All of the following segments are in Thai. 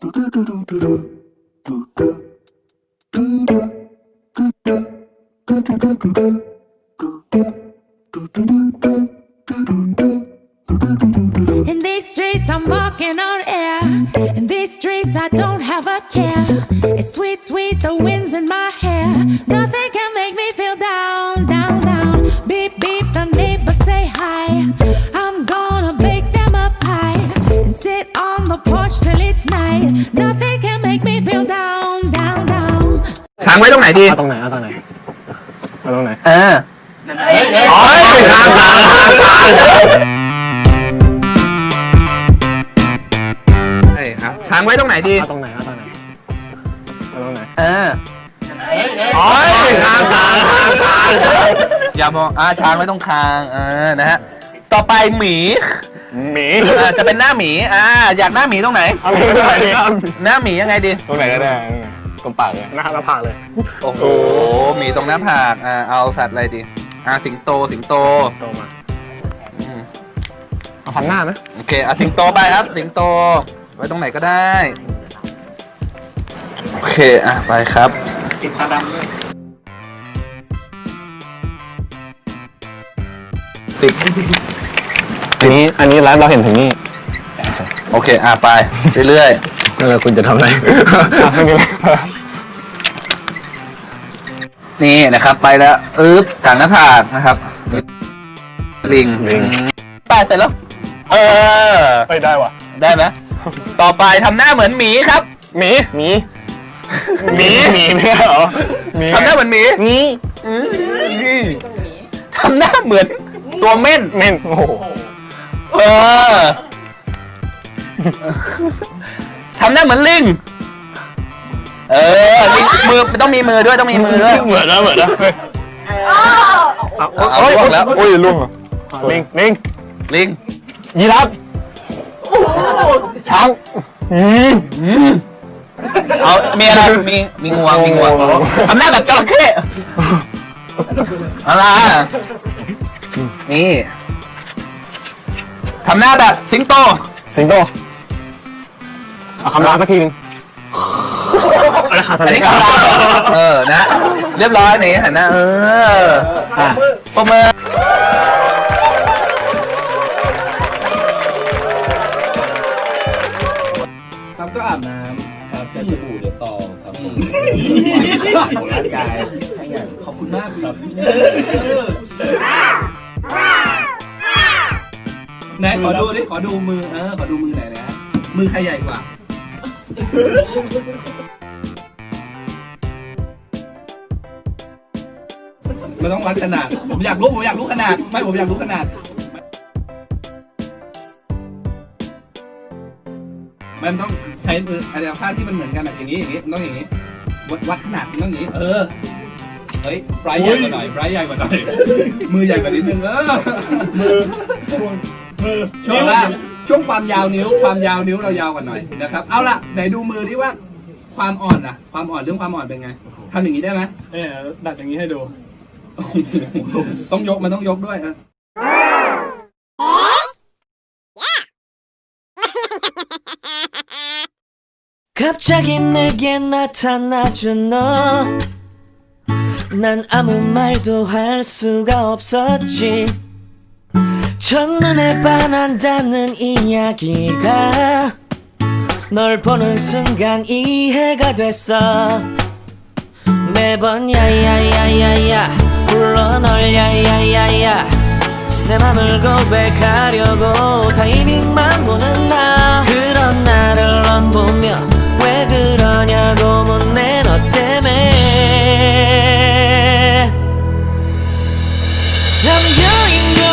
In these streets, I'm walking on air. In these streets, I don't have a care. It's sweet, sweet, the wind's in my hair. Nothing ไว้ตรงไหนดี เอาตรงไหนเอาตรงไหนเอาตรงไหน เออโอ้ยช้างช้างช้างช้างเฮ้ยครับช้างไว้ตรงไหนดี เอาตรงไหนเอาตรงไหนเอาตรงไหนเออโอ้ยช้างช้างช้างช้างอย่ามองอ่าช้างไว้ตรงคางเออนะฮะ ต่อไปหมีหมีอ่าจะเป็นหน้าหมีอ่าอยากหน้าหมีตรงไหน เอาตรงไหนดีครับหน้าหมียังไงดี ตรงไหนก็ได้ ตรงปากเลยหน้าหน้าผากเลย โอ้โหหมีตรงหน้าผากอ่าเอาสัตว์อะไรดีอ่าสิงโตสิงโตโตมาอืมเอาฟันหน้าไหมโอเคอะสิงโตไปครับ สิงโต ไว้ตรงไหนก็ได้ โอเคอะไปครับ ติดตาดำด้วยติดอันนี้อันนี้ไลฟ์เราเห็นถึงนี่ โอเคอะไปเรื่อย นั่นแหละคุณจะทำอะไรไม่มีอะไรๆนี่นะครับ ไปแล้วอึ๊บกลางหน้าผากนะครับลิงลิง ไปเสร็จแล้ว เออไม่ได้ว่ะได้ไหมต่อไปทำหน้าเหมือนหมีครับหมีหมีหมีหมีไม่เหรอหมีทำหน้าเหมือนหมีหมีอื้อทำหน้าเหมือนตัวเม่นเม่นโอ้โหเออ ทำหน้าเหมือนลิง เออลิงมือต้องมีมือด้วยต้องมีมือด้วย เหมือนนะเหมือนนะเฮ้ยเอาล่วงแล้วโอ้ยล่วงเหรอลิงลิงลิงยีราฟช้างอืมอืมเอามีอะไรมีมีงวงมีงวงทำหน้าแบบจระเข้อะไรอะนี่ทำหน้าแบบสิงโตสิงโต เอาคำรามสักทีหนึงอะไรขาดอันทะเลนี้ก็เออนะ เรียบร้อยนี่หันหน้าเอออะปรบมือครับก็อาบน้ำครับใช้สบู่เดี๋ยวต่อครับผมของร่างกายให้อย่างขอบคุณมากครับไหนขอดูดิขอดูมือเออขอดูมือหน่อยนะมือใครใหญ่กว่า มันต้องวัดขนาด ผมอยากรู้ ผมอยากรู้ขนาด ไม่ ผมอยากรู้ขนาด มันต้องใช้มืออะไรผ้าที่มันเหมือนกันอะอย่างนี้อย่างนี้มันต้องอย่างนี้ วัดวัดขนาดมันต้องอย่างนี้ เออ เฮ้ยไบรท์ใหญ่กว่าหน่อยไบรท์ใหญ่กว่าหน่อย มือใหญ่กว่านิดนึงเออ มือมือช่วงว่า ช่วงความยาวนิ้ว ความยาวนิ้วเรายาวกว่าหน่อยนะครับ เอาล่ะไหนดูมือที่ว่าความอ่อนอะความอ่อนเรื่องความอ่อนเป็นไงทำอย่างนี้ได้ไหม เอ๊ะดัดอย่างนี้ให้ดู โอ้โหต้องยกมันต้องยกด้วยเออ 갑자기 내게 나타나준 너. 난 아무 말도 할 수가 없었지. 첫눈에 반한다는 이야기가 널 보는 순간 이해가 됐어. 매번 야야야야야 불러 널 야야야야. 내 맘을 고백하려고 타이밍만 보는 나. 그런 나를 넌 보며 왜 그러냐고 묻네 너 때문에. I'm going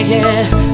again